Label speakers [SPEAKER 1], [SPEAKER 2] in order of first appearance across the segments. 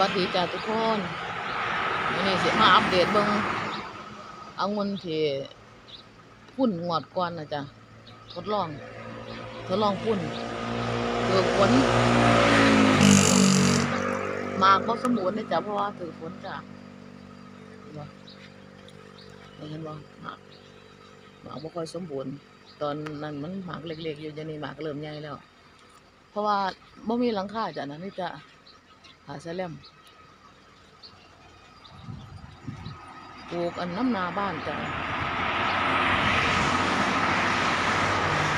[SPEAKER 1] วัสดีจ้าทุกคนวันนี้สิมาอัปเดตเบิ่งเอาเงินที่พุ่นงวดก่อนนะจ๊ะทดลอง ทดลองพุ่นคือฝนมากบ่สมบูรณ์นะจ๊ะเพราะว่าถือฝนจ้ะเห็นบ่เห็นบ่หมากหมากบ่ค่อยสมบูรณ์ ตอนนั้นมันหมากเล็กๆอยู่เดี๋ยวนี้หมากเริ่มใหญ่แล้ว เพราะว่าบ่มีหลังคาจ้ะนะนี่จะ หาแสลมปลูกอันน้ำนาบ้านจ้ะ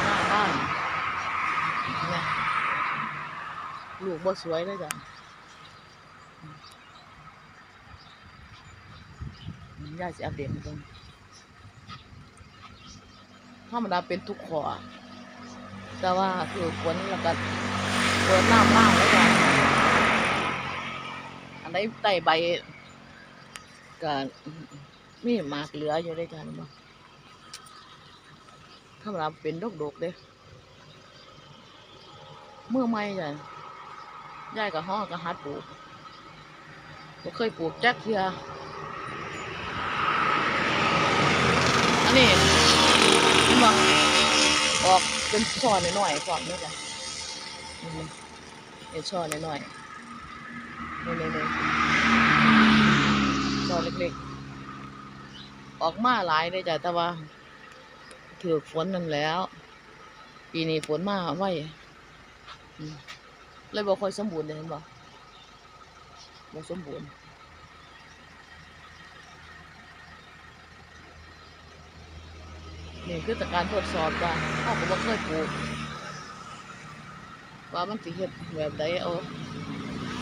[SPEAKER 1] หน้าบ้านเนี่ยลูกบ่สวยเลยจ้ะอืมย่าสิอัปเดตให้เบิ่งธรรมดาเป็นทุกขอแต่ว่าคือฝนแล้วก็เปิดน้ำล่างแล้วจ้ะ อันไหนไต่ใบก็มีหมากเหลืออยู่ด้วยกันบ่ธรรมดาเป็นดกดกเด้เมื่อไม่จ้ะยายกับห้อก็หัดปลูกบ่เคยปลูกแจักเทื่ออันนี้เห็นออกเป็นช่อหน้อยๆพร้อมนี่จ้ะเป็นช่อหน้อยๆ นี่ๆๆช่อเล็กๆ ออกมาหลายเลยจ้ะแต่ว่าถือฝนนั่นแล้ว ปีนี้ฝนมาไวอืมเลยบ่ค่อยสมบูรณ์เลยเห็นบ่บ่สมบูรณ์นี่คือการทดสอบว่าเขาก็บ่เคยปลูกว่ามันสิเฮ็ดแบบใดเอา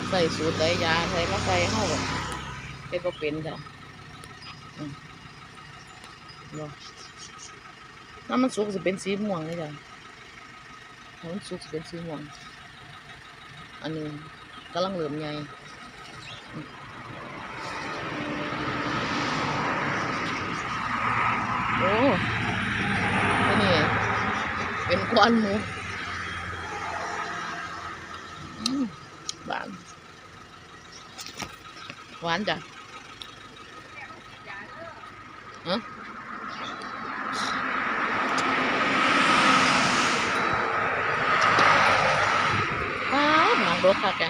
[SPEAKER 1] ใส่สูตรใดยาใส่มาใส่เฮาก็เฮ็เป็นจ้ะน้ำมันสุกสิเป็นสีม่วงเลยจ้ะถ้ามันสุกสิเป็นสีม่วง อันนี้กำลังเริ่มใหญ่อืมโอ้นนี้เป็นควันหมูอืม หวานจ้ะฮะว้าวหนังรถค่ะแก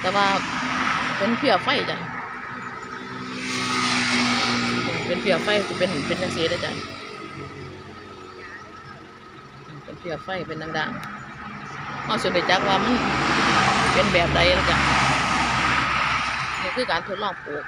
[SPEAKER 1] แต่ว่าเป็นเพียไฟจ้ะเป็นเพียไฟจะเป็นเป็นจังสียได้จ้ะเป็นเพียไฟเป็นดังๆเราสิไปจักว่ามัน เป็นแบบใดแล้วจ้ะนี่คือการทดลองปลูก